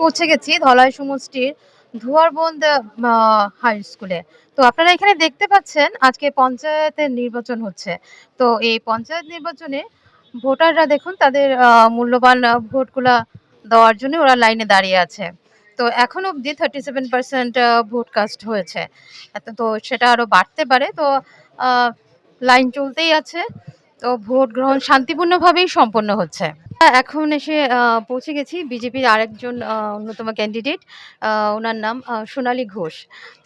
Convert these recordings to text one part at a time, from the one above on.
পৌঁছে গেছি ধলাই সমষ্টির ধুয়ারবন্দ হাই স্কুলে তো আপনারা এখানে দেখতে পাচ্ছেন আজকে পঞ্চায়েতের নির্বাচন হচ্ছে। তো এই পঞ্চায়েত নির্বাচনে ভোটাররা দেখুন তাদের মূল্যবান ভোটগুলা দেওয়ার জন্য ওরা লাইনে দাঁড়িয়ে আছে। তো এখন অবধি thirty seven percent vote cast হয়েছে। তো সেটা আরও বাড়তে পারে। তো লাইন চলতেই আছে। তো ভোট গ্রহণ শান্তিপূর্ণভাবেই সম্পন্ন হচ্ছে। এখন এসে পৌঁছে গেছি বিজেপির আরেকজন অন্যতম ক্যান্ডিডেট ওনার নাম সোনালী ঘোষ।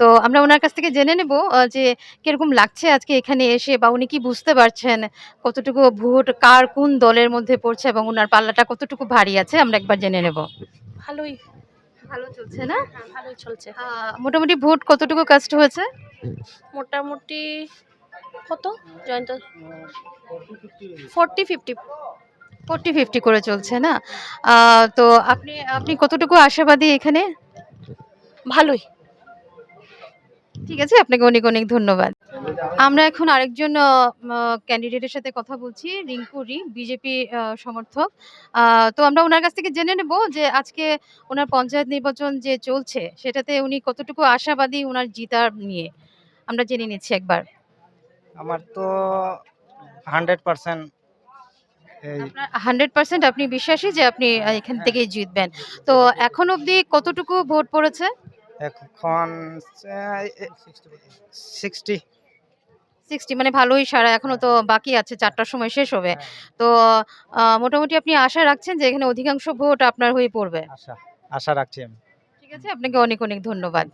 তো আমরা ওনার কাছ থেকে জেনে নেব যে কীরকম লাগছে আজকে এখানে এসে বা উনি কি বুঝতে পারছেন কতটুকু ভোট কার কোন দলের মধ্যে পড়ছে এবং ওনার পাল্লাটা কতটুকু ভারী আছে আমরা একবার জেনে নেব। ভালোই। ভালো চলছে না? হ্যাঁ ভালোই চলছে। মোটামুটি ভোট কতটুকু কাস্ট হয়েছে? মোটামুটি কত? Jayanta? Forty fifty. Forty fifty করে চলছে না? তো আপনি আপনি কতটুকু আশাবাদী এখানে? ভালোই। ঠিক আছে আপনাকে অনেক অনেক ধন্যবাদ। আমরা এখন আরেকজন ক্যান্ডিডেটের সাথে কথা বলছি রিঙ্কুরি বিজেপি সমর্থক। তো আমরা ওনার কাছ থেকে জেনে নেব যে আজকে ওনার পঞ্চায়েত নির্বাচন যে চলছে সেটাতে উনি কতটুকু আশাবাদী ওনার জিতার নিয়ে? আমরা জেনে নিচ্ছি একবার। আমার তো হান্ড্রেড পার্সেন্ট হান্ড্রেড পার্সেন্ট আপনি বিশ্বাসী যে আপনি এখান থেকেই জিতবেন। তো এখন অবধি কতটুকু ভোট পড়েছে? এখন সিক্সটি সিক্সটি মানে ভালোই সারা এখনও তো বাকি আছে চারটার সময় শেষ হবে। তো মোটামুটি আপনি আশা রাখছেন যে এখানে অধিকাংশ ভোট আপনার হয়ে পড়বে? আশা আশা রাখছি আমি। ঠিক আছে আপনাকে অনেক অনেক ধন্যবাদ।